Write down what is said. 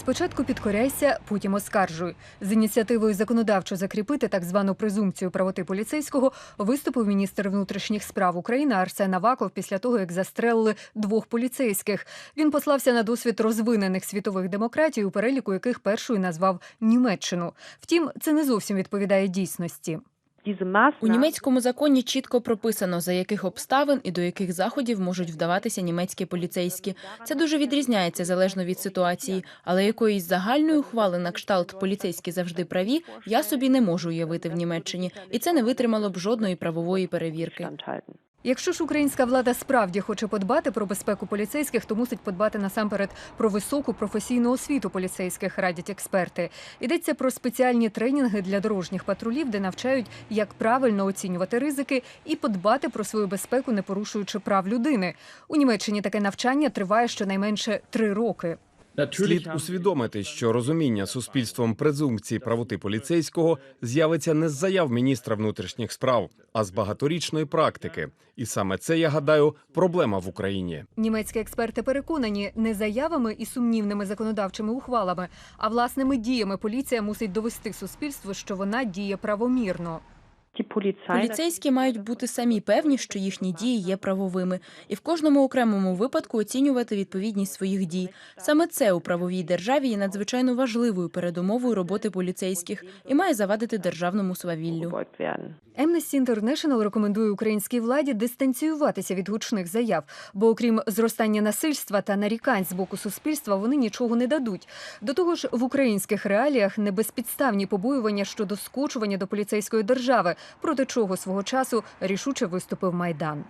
Спочатку підкоряйся, потім оскаржуй. З ініціативою законодавчо закріпити так звану презумпцію правоти поліцейського виступив міністр внутрішніх справ України Арсен Аваков після того, як застрелили двох поліцейських. Він послався на досвід розвинених світових демократій, у переліку яких першою назвав Німеччину. Втім, це не зовсім відповідає дійсності. У німецькому законі чітко прописано, за яких обставин і до яких заходів можуть вдаватися німецькі поліцейські. Це дуже відрізняється залежно від ситуації, але якоїсь загальної ухвали на кшталт поліцейські завжди праві я собі не можу уявити в Німеччині, і це не витримало б жодної правової перевірки. Якщо ж українська влада справді хоче подбати про безпеку поліцейських, то мусить подбати насамперед про високу професійну освіту поліцейських, радять експерти. Йдеться про спеціальні тренінги для дорожніх патрулів, де навчають, як правильно оцінювати ризики і подбати про свою безпеку, не порушуючи прав людини. У Німеччині таке навчання триває щонайменше три роки. Слід усвідомити, що розуміння суспільством презумпції правоти поліцейського з'явиться не з заяв міністра внутрішніх справ, а з багаторічної практики. І саме це, я гадаю, проблема в Україні. Німецькі експерти переконані, не заявами і сумнівними законодавчими ухвалами, а власними діями поліція мусить довести суспільству, що вона діє правомірно. Поліцейські мають бути самі певні, що їхні дії є правовими, і в кожному окремому випадку оцінювати відповідність своїх дій. Саме це у правовій державі є надзвичайно важливою передумовою роботи поліцейських і має завадити державному свавіллю. Amnesty International рекомендує українській владі дистанціюватися від гучних заяв, бо окрім зростання насильства та нарікань з боку суспільства, вони нічого не дадуть. До того ж, в українських реаліях небезпідставні побоювання щодо скочування до поліцейської держави, проти чого свого часу рішуче виступив майдан.